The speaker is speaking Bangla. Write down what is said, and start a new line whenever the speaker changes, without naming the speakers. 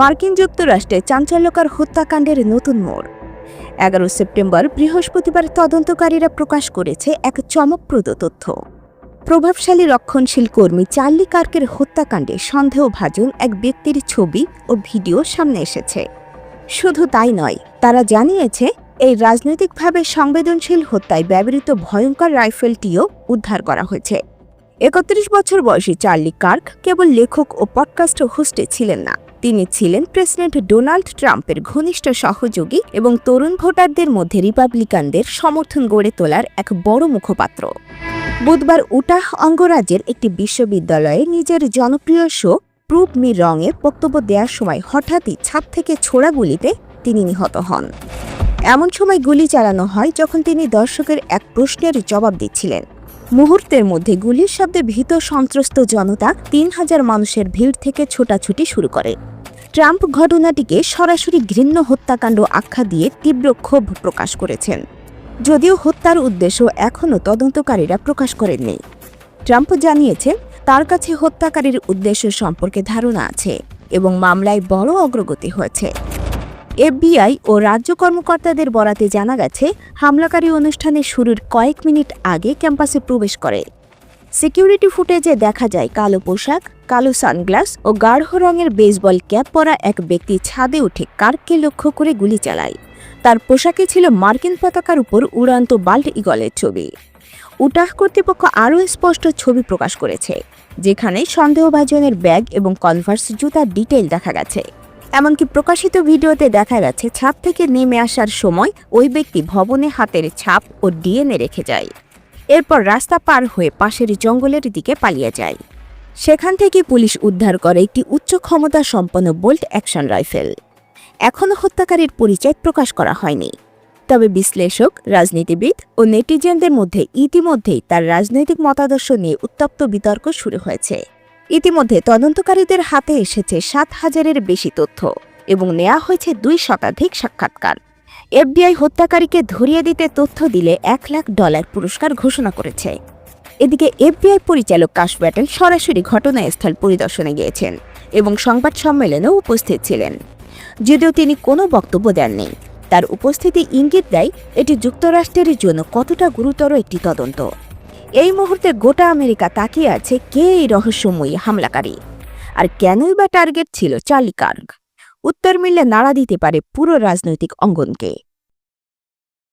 মার্কিন যুক্তরাষ্ট্রে চাঞ্চল্যকর হত্যাকাণ্ডের নতুন মোড়। এগারো সেপ্টেম্বর বৃহস্পতিবার তদন্তকারীরা প্রকাশ করেছে এক চমকপ্রদ তথ্য। প্রভাবশালী রক্ষণশীল কর্মী চার্লি কার্কের হত্যাকাণ্ডে সন্দেহভাজন এক ব্যক্তির ছবি ও ভিডিও সামনে এসেছে। শুধু তাই নয়, তারা জানিয়েছে, এই রাজনৈতিকভাবে সংবেদনশীল হত্যায় ব্যবহৃত ভয়ঙ্কর রাইফেলটিও উদ্ধার করা হয়েছে। একত্রিশ বছর বয়সী চার্লি কার্ক কেবল লেখক ও পডকাস্ট হোস্টে ছিলেন না। তিনি ছিলেন প্রেসিডেন্ট ডোনাল্ড ট্রাম্পের ঘনিষ্ঠ সহযোগী এবং তরুণ ভোটারদের মধ্যে রিপাবলিকানদের সমর্থন গড়ে তোলার এক বড় মুখপাত্র। বুধবার উটাহ অঙ্গরাজ্যের একটি বিশ্ববিদ্যালয়ে নিজের জনপ্রিয় শো প্রুভ মি রঙে বক্তব্য দেওয়ার সময় হঠাৎই ছাদ থেকে ছোড়া গুলিতে তিনি নিহত হন। এমন সময় গুলি চালানো হয় যখন তিনি দর্শকের এক প্রশ্নের জবাব দিচ্ছিলেন। মুহূর্তের মধ্যে গুলির শব্দে ভীত সন্ত্রস্ত জনতা তিন হাজার মানুষের ভিড় থেকে ছোটাছুটি শুরু করে। ট্রাম্প ঘটনাটিকে সরাসরি ঘৃণ্য হত্যাকাণ্ড আখ্যা দিয়ে তীব্র ক্ষোভ প্রকাশ করেছেন। যদিও হত্যার উদ্দেশ্য এখনও তদন্তকারীরা প্রকাশ করেননি। ট্রাম্প জানিয়েছেন, তার কাছে হত্যাকারীর উদ্দেশ্য সম্পর্কে ধারণা আছে এবং মামলায় বড় অগ্রগতি হয়েছে। এফবিআই ও রাজ্য কর্মকর্তাদের বরাতে জানা গেছে, হামলাকারী অনুষ্ঠানের শুরুর কয়েক মিনিট আগে ক্যাম্পাসে প্রবেশ করে। সিকিউরিটি ফুটেজে দেখা যায় কালো পোশাক, কালো সানগ্লাস ও গাঢ় রঙের বেসবল ক্যাপ পরা এক ব্যক্তি ছাদে উঠে কার্ককে লক্ষ্য করে গুলি চালায়। তার পোশাকে ছিল মার্কিন পতাকার উপর উড়ান্ত বাল্ট ইগলের ছবি। উটাহ কর্তৃপক্ষ আরও স্পষ্ট ছবি প্রকাশ করেছে, যেখানে সন্দেহভাজনের ব্যাগ এবং কনভার্স জুতার ডিটেল দেখা গেছে। এমনকি প্রকাশিত ভিডিওতে দেখা গেছে, ছাদ থেকে নেমে আসার সময় ওই ব্যক্তি ভবনে হাতের ছাপ ও ডিএনএ রেখে যায়। এরপর রাস্তা পার হয়ে পাশের জঙ্গলের দিকে পালিয়ে যায়। সেখান থেকে পুলিশ উদ্ধার করে একটি উচ্চ ক্ষমতা সম্পন্ন বোল্ট অ্যাকশন রাইফেল। এখনও হত্যাকারীর পরিচয় প্রকাশ করা হয়নি। তবে বিশ্লেষক, রাজনীতিবিদ ও নেটিজেনদের মধ্যে ইতিমধ্যেই তার রাজনৈতিক মতাদর্শ নিয়ে উত্তপ্ত বিতর্ক শুরু হয়েছে। ইতিমধ্যে তদন্তকারীদের হাতে এসেছে সাত হাজারের বেশি তথ্য এবং নেওয়া হয়েছে দুই শতাধিক সাক্ষাৎকার। এফবিআই হত্যাকারীকে ধরিয়ে দিতে তথ্য দিলে এক লাখ ডলার পুরস্কার ঘোষণা করেছে। এদিকে এফবিআই পরিচালক কাশ ব্যাটেল সরাসরি ঘটনাস্থল পরিদর্শনে গিয়েছেন এবং সংবাদ সম্মেলনেও উপস্থিত ছিলেন। যদিও তিনি কোনো বক্তব্য দেননি, তার উপস্থিতি ইঙ্গিত দেয় এটি যুক্তরাষ্ট্রের জন্য কতটা গুরুতর একটি তদন্ত। এই মুহূর্তে গোটা আমেরিকা তাকিয়ে আছে কে এই রহস্যময়ী হামলাকারী? আর কেনই বা টার্গেট ছিল চার্লি কার্গ উত্তর মিললে নাড়া দিতে পারে পুরো রাজনৈতিক অঙ্গনকে।